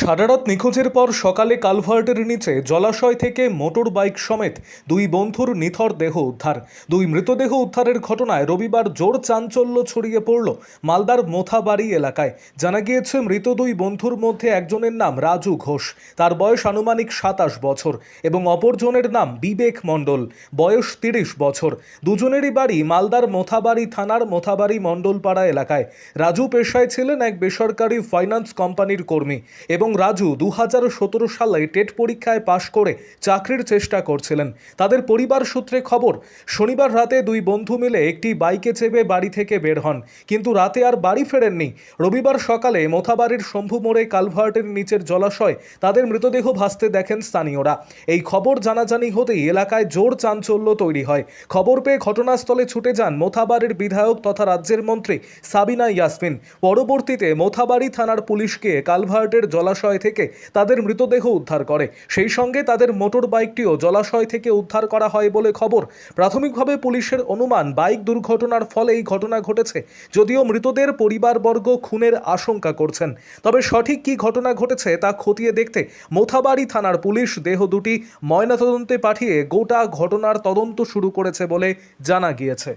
সারারাত নিখোঁজের পর সকালে কালভার্টের নিচে জলাশয় থেকে মোটর বাইক সমেত দুই বন্ধুর নিথর দেহ উদ্ধার। দুই মৃতদেহ উদ্ধারের ঘটনায় রবিবার জোর চাঞ্চল্য ছড়িয়ে পড়ল মালদার মোথাবাড়ি এলাকায়। জানা গিয়েছে, মৃত দুই বন্ধুর মধ্যে একজনের নাম রাজু ঘোষ। তার বয়স আনুমানিক সাতাশ বছর এবং অপরজনের নাম বিবেক মণ্ডল। বয়স তিরিশ বছর। দুজনেরই বাড়ি মালদার মোথাবাড়ি থানার মোথাবাড়ি মণ্ডলপাড়া এলাকায়। রাজু পেশায় ছিলেন এক বেসরকারি ফাইন্যান্স কোম্পানির কর্মী এবং রাজু দু হাজার সতেরো সালে টেট পরীক্ষায় পাশ করে চাকরির চেষ্টা করছিলেন। তাদের পরিবার সূত্রে খবর, শনিবার রাতে দুই বন্ধু মিলে একটি বাইকে চেপে বাড়ি থেকে বের হন, কিন্তু রাতে আর বাড়ি ফেরেননি। রবিবার সকালে মোথাবাড়ির শম্ভু মোড়ে কালভার্টের নিচের জলাশয় তাদের মৃতদেহ ভাসতে দেখেন স্থানীয়রা। এই খবর জানাজানি হতেই এলাকায় জোর চাঞ্চল্য তৈরি হয়। খবর পেয়ে ঘটনাস্থলে ছুটে যান মোথাবাড়ির বিধায়ক তথা রাজ্যের মন্ত্রী সাবিনা ইয়াসমিন। পরবর্তীতে মোথাবাড়ি থানার পুলিশকে কালভার্টের জলাশয় থেকে তাদের মৃতদেহ উদ্ধার করে। সেই সঙ্গে তাদের মোটর বাইকটিও জলাশয় থেকে উদ্ধার করা হয় বলে খবর। প্রাথমিকভাবে পুলিশের অনুমান, বাইক দুর্ঘটনার ফলে এই ঘটনা ঘটেছে, যদিও মৃতদের পরিবারবর্গ খুনের আশঙ্কা করছেন। তবে সঠিক কী ঘটনা ঘটেছে তা খতিয়ে দেখতে মোথাবাড়ি থানার পুলিশ দেহ দুটি ময়নাতদন্তে পাঠিয়ে গোটা ঘটনার তদন্ত শুরু করেছে বলে জানা গিয়েছে।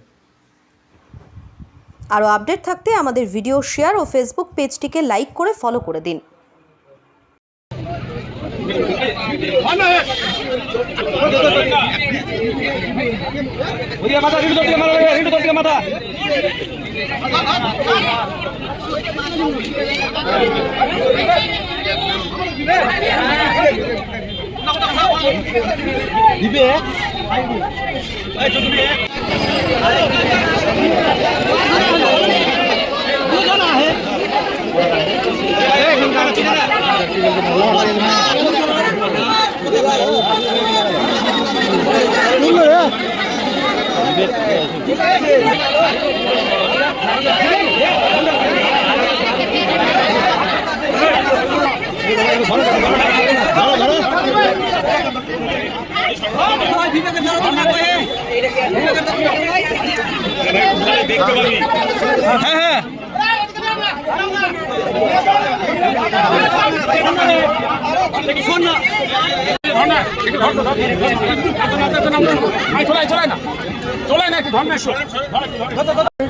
আরও আপডেট থাকতে আমাদের ভিডিও শেয়ার ও ফেসবুক পেজটিকে লাইক করে ফলো করে দিন। মাথা দিকে মাথা রিটু তোর দিকে মাথা দিবে তো দিবে হ্যাঁ হ্যাঁ। শোন না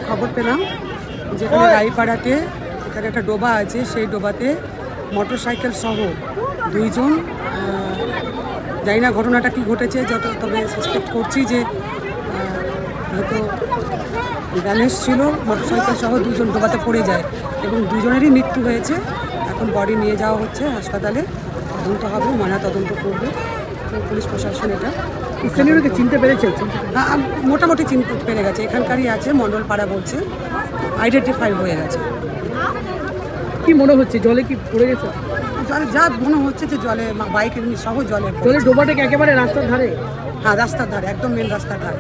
খবর পেলাম যেখানে রায়পাড়াতে এখানে একটা ডোবা আছে সেই ডোবাতে মোটর সাইকেল সহ দুইজন জানি না ঘটনাটা কি ঘটেছে যত তবে সাসপেক্ট করছি যে হয়তো ব্যালেন্স ছিল মোটর সাইকেল সহ দুজন ডোবাতে পড়ে যায় এবং দুজনেরই মৃত্যু হয়েছে এখন বডি নিয়ে যাওয়া হচ্ছে হাসপাতালে তদন্ত হবে ময়না তদন্ত করবে। পুলিশ প্রশাসন এটা স্থানীয়কে চিনতে পেরেছে? মোটামুটি চিনতে পেরে গেছে। এখানকারই আছে মণ্ডল পাড়া বলছে। আইডেন্টিফাই হয়ে গেছে। কি মনে হচ্ছে? জলে কি পড়ে গেছে? জলে যা মনে হচ্ছে যে জলে বাইক এমনি সহ জলে জলে ডোবাটা কি একেবারে রাস্তার ধারে? হ্যাঁ রাস্তার ধারে একদম মেন রাস্তার ধারে।